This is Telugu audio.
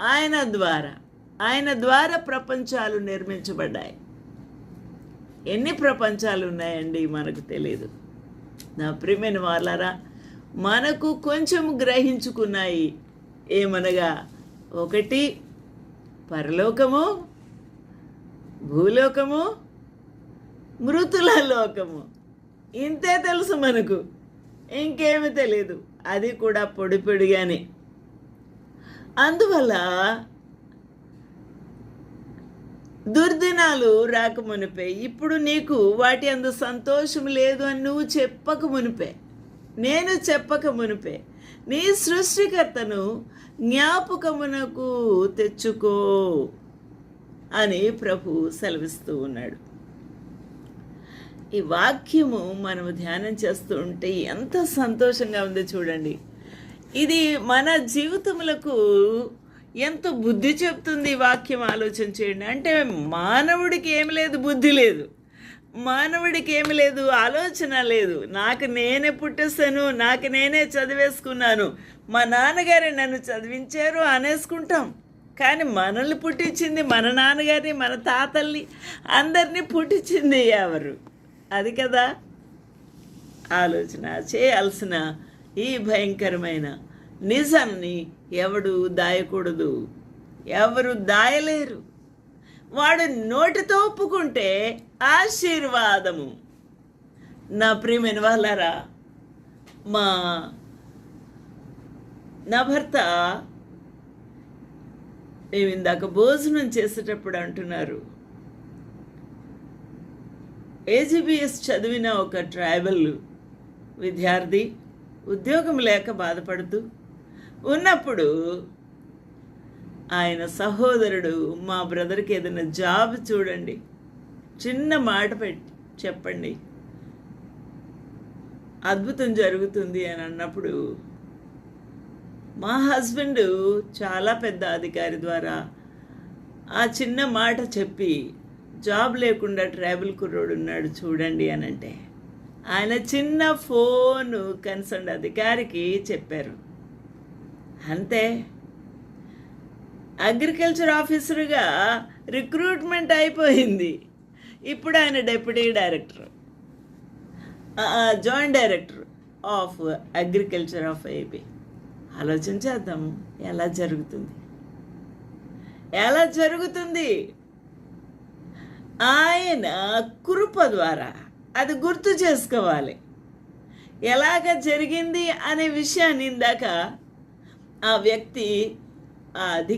ఆయన ద్వారా ఆయన ద్వారా ప్రపంచాలు నిర్మించబడ్డాయి. ఎన్ని ప్రపంచాలు ఉన్నాయండి మనకు తెలియదు నా ప్రియమైన వాళ్ళారా మనకు కొంచెం గ్రహించుకున్నాయి ఏమనగా ఒకటి పరలోకము భూలోకము మృతుల లోకము. ఇంతే తెలుసు మనకు. ఇంకేమి తెలియదు అది కూడా పొడి పొడిగానే. అందువల్ల దుర్దినాలు రాకమునిపే ఇప్పుడు నీకు వాటి అందు సంతోషం లేదు అని నువ్వు చెప్పక మునిపే. నేను చెప్పక మునిపే. నీ సృష్టికర్తను జ్ఞాపకమునకు తెచ్చుకో అని ప్రభు సెలవిస్తూ ఉన్నాడు. ఈ వాక్యము మనము ధ్యానం చేస్తూ ఉంటే ఎంత సంతోషంగా ఉందో చూడండి. ఇది మన జీవితములకు ఎంత బుద్ధి చెప్తుంది వాక్యం ఆలోచన చేయండి. అంటే మానవుడికి ఏమి లేదు బుద్ధి లేదు. మానవుడికి ఏమి లేదు ఆలోచన లేదు. నాకు నేనే పుట్టేస్తాను నాకు నేనే చదివేసుకున్నాను. మా నాన్నగారే నన్ను చదివించారు అనేసుకుంటాం. కానీ మనల్ని పుట్టించింది మన నాన్నగారిని మన తాతల్ని అందరినీ పుట్టించింది ఎవరు? అది కదా ఆలోచన. చేయాల్సిన ఈ భయంకరమైన నిజాన్ని ఎవడు దాయకూడదు? ఎవరు దాయలేరు? వాడు నోటితో ఒప్పుకుంటే ఆశీర్వాదము. నా ప్రియమైన వాళ్ళారా మా నా భర్త మేము ఇందాక భోజనం చేసేటప్పుడు అంటున్నారు. ఏజీబీఎస్ చదివిన ఒక ట్రైబల్ విద్యార్థి ఉద్యోగం లేక బాధపడుతూ ఉన్నప్పుడు ఆయన సహోదరుడు మా బ్రదర్కి ఏదైనా జాబ్ చూడండి. చిన్న మాట పెట్టి చెప్పండి. అద్భుతం జరుగుతుంది అని అన్నప్పుడు మా హస్బెండ్ చాలా పెద్ద అధికారి ద్వారా ఆ చిన్న మాట చెప్పి జాబ్ లేకుండా ట్రావెల్ కుర్రోడు ఉన్నాడు చూడండి అని అంటే ఆయన చిన్న ఫోను కన్సర్న్ అధికారికి చెప్పారు. అంతే. అగ్రికల్చర్ ఆఫీసర్గా రిక్రూట్మెంట్ అయిపోయింది. ఇప్పుడు ఆయన deputy director. Joint director of agriculture of AP. ఆలోచన చేద్దాము ఎలా జరుగుతుంది? ఎలా జరుగుతుంది? ఆయన కృప ద్వారా అది గుర్తు చేసుకోవాలి. ఎలాగ జరిగింది అనే విషయాన్ని ఇందాక ఆ వ్యక్తి ఆ అధిక